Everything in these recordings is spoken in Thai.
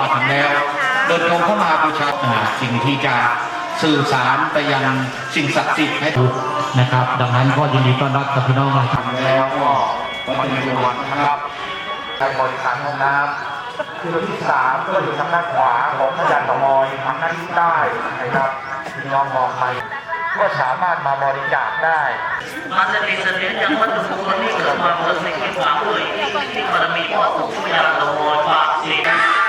มาถึงแล้วเดินตรงเข้ามาบูชาอ่าสิ่งที่จะสื่อสารไปยังสิ่งศักดิ์สิทธิ์ให้ถูกนะครับ ดังนั้นก็ยินดีต้อนรับกับพี่น้องหลายท่านแล้วก็วันนี้วันนะครับใช้บริการห้องน้ำคือที่สามก็อยู่ทางด้านขวาของพญาเต่างอยทางด้านทิศใต้นะครับพี่น้องมองไป ก็สามารถมาบริจาคได้ Masa di sendiri yang mendukung ini bersama bersikap apa ini ini pada mikot untuk yang mau vaksin.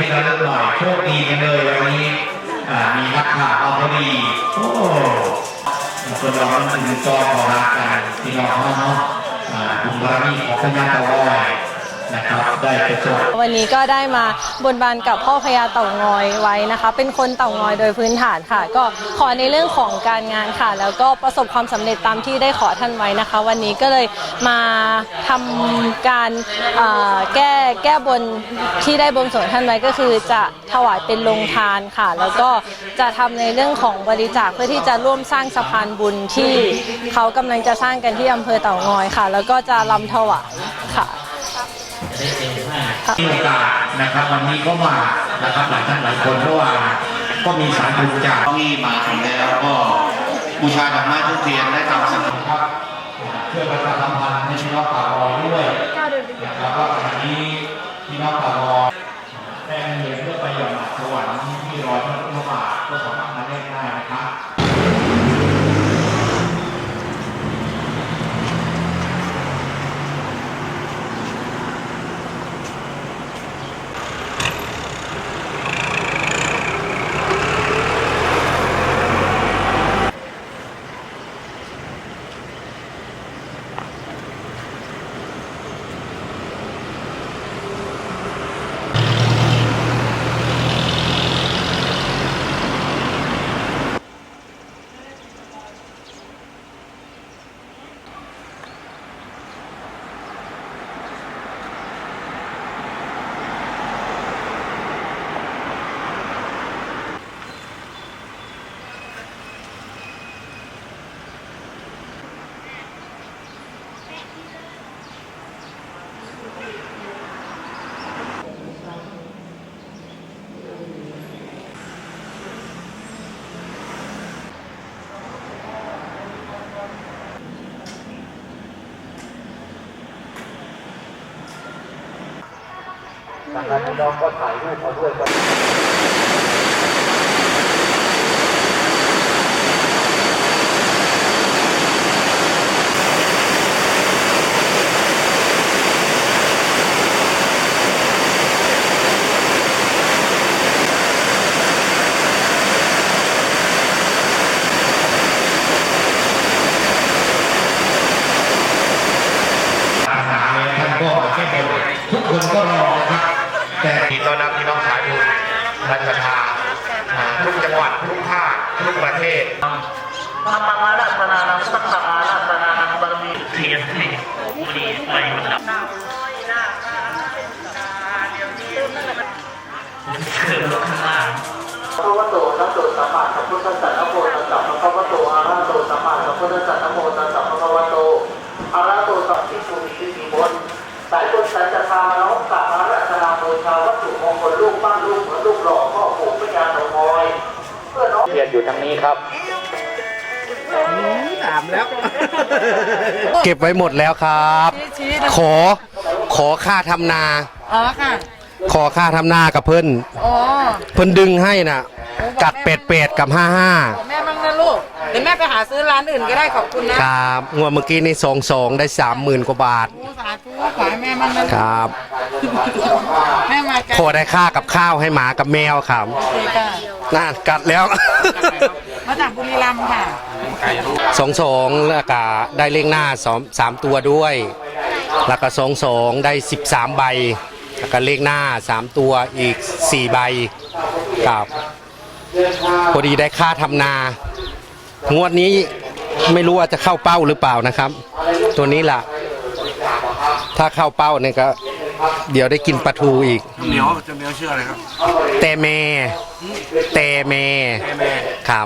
ที่ระลึกหน่อยโชคดีกันเลยวันนี้มีนักข่าวเอาพอดีโอ้คนเราต้องถึงจอขอรักกันที่เราเนาะบุญบารมีของพญาตะวัน นะครับได้ปวันนี้ก็ได้มาบนบานกับพ่อพญาเต่างอยไว้นะคะ เป็นคนเต่างอยโดยพื้นฐานค่ะ ก็ขอในเรื่องของการงานค่ะ แล้วก็ประสบความสำเร็จตามที่ได้ขอท่านไว้นะคะ วันนี้ก็เลยมาทำการแก้แก้บนที่ได้บนส่วนท่านไว้ก็คือจะถวายเป็นโรงทานค่ะ แล้วก็จะทำในเรื่องของบริจาคเพื่อที่จะร่วมสร้างสะพานบุญที่เขากำลังจะสร้างกันที่อำเภอเต่างอยค่ะ แล้วก็จะรำถวายค่ะ มีโอกาสนะครับวันนี้ก็มานะครับหลายท่านหลายคนเพราะว่าก็มีสายบุญจากที่มาถึงแล้วก็บูชาดอกไม้ทุกเทียนได้ตามสังฆครับเพื่อประชาสัมพันธ์ให้พี่น้องป่าลอยด้วยนะครับว่าวันนี้พี่น้องป่าลอยแป้งเงินเพื่อไปหย่อนสวรรค์ที่รอยพระพุทธบาทก็สามารถมาได้ง่ายนะครับ ดังนั้นพี่น้องก็ถ่ายรูปเอาด้วยกัน อาหารแล้วท่านก็แก้บนทุกคนก็รอนะครับ แต่ทีต้อนรับพี่น้องสายบุญรัชทาทุกจังหวัดทุกภาคทุกประเทศ Pamangala pananang sakakala pananang barmi tiyan ni muli may manap. Kero ka na. พระวโตนะโตสัมมาสัมพุทธัสสะนะโมตัสสะพระวโตอะระหะโตสัมมาสัมพุทธัสสะ เต่างอยเพื่อน้องเรียนอยู่ทางนี้ครับสามแล้ว เก็บไว้หมดแล้วครับ ขอขอค่าทำนา อ๋อค่ะ ขอค่าทำนากับเพิ่น อ๋อ เพิ่นดึงให้น่ะ กัดเป็ดเป็ดกับห้าห้าแม่มั่งนะลูก เดี๋ยวแม่ไปหาซื้อร้านอื่นก็ได้ขอบคุณนะครับงวดเมื่อกี้นี่สองสองได้สามหมื่นกว่าบาทโอ้สาธุขอให้แม่มั่งนะลูกครับแม่มากันขอได้ค่ากับข้าวให้หมากับแมวครับโอเคค่ะน่ากัดแล้ว มาจากบุรีรัมย์ค่ะ สองสองแล้วก็ได้เลขหน้าสองสามตัวด้วย แล้วก็สองสองได้สิบสามใบ แล้วก็เลขหน้าสามตัวอีกสี่ใบกับ พอดีได้ค่าทำนา งวดนี้ไม่รู้ว่าจะเข้าเป้าหรือเปล่านะครับ ตัวนี้ล่ะ ถ้าเข้าเป้าเนี่ยก็ เดี๋ยวได้กินปลาทูอีกเหนียวจะเหนียวชื่ออะไรครับ แต่เมแต่เมครับ